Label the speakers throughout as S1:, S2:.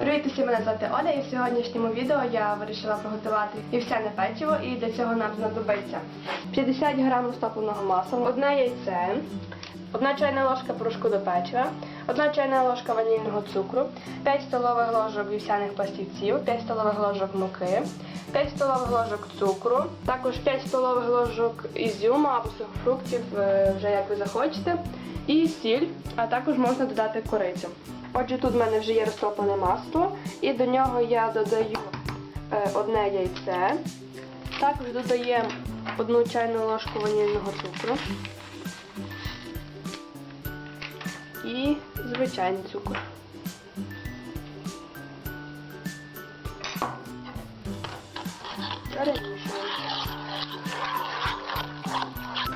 S1: Привіт усім, мене звати Оля і в сьогоднішньому відео я вирішила приготувати вівсяне печиво і для цього нам знадобиться 50 г розтопленого масла, одне яйце, одна чайна ложка порошку до печива, одна чайна ложка ванільного цукру, 5 столових ложок вівсяних пластівців, 5 столових ложок муки, 5 столових ложок цукру, також 5 столових ложок ізюму або сухофруктів, е, вже як ви захочете, і сіль, а також можна додати корицю. Отже, тут в мене вже є розтоплене масло, і до нього я додаю е, одне яйце. Також додаємо одну чайну ложку ванільного цукру і звичайний цукор.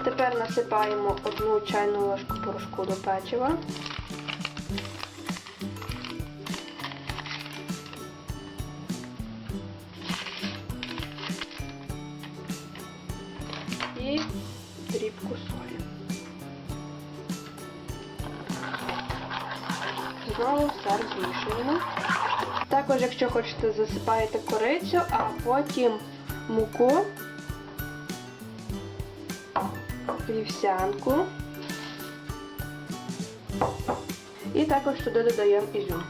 S1: Тепер насипаємо одну чайну ложку порошку до печива. Дрібку солі. Знову все розмішуємо. Також, якщо хочете, засипаєте корицю, а потім муку, вівсянку. І також туди додаємо ізюм.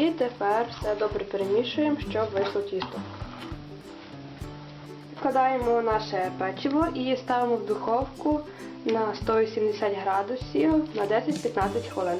S1: І тепер все добре перемішуємо, щоб вийшло тісто. Вкладаємо наше печиво і ставимо в духовку на 180 градусів на 10-15 хвилин.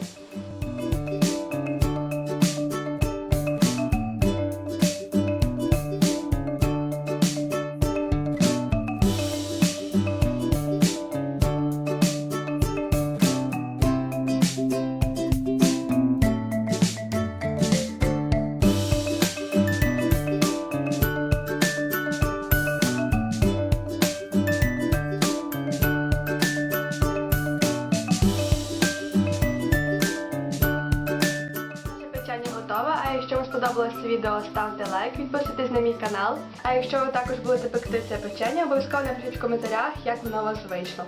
S1: Це відео, ставте лайк, підписуйтесь на мій канал. А якщо ви також будете пекти це печення, обов'язково напишіть в коментарях, як воно у вас вийшло.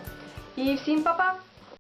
S1: І всім па-па!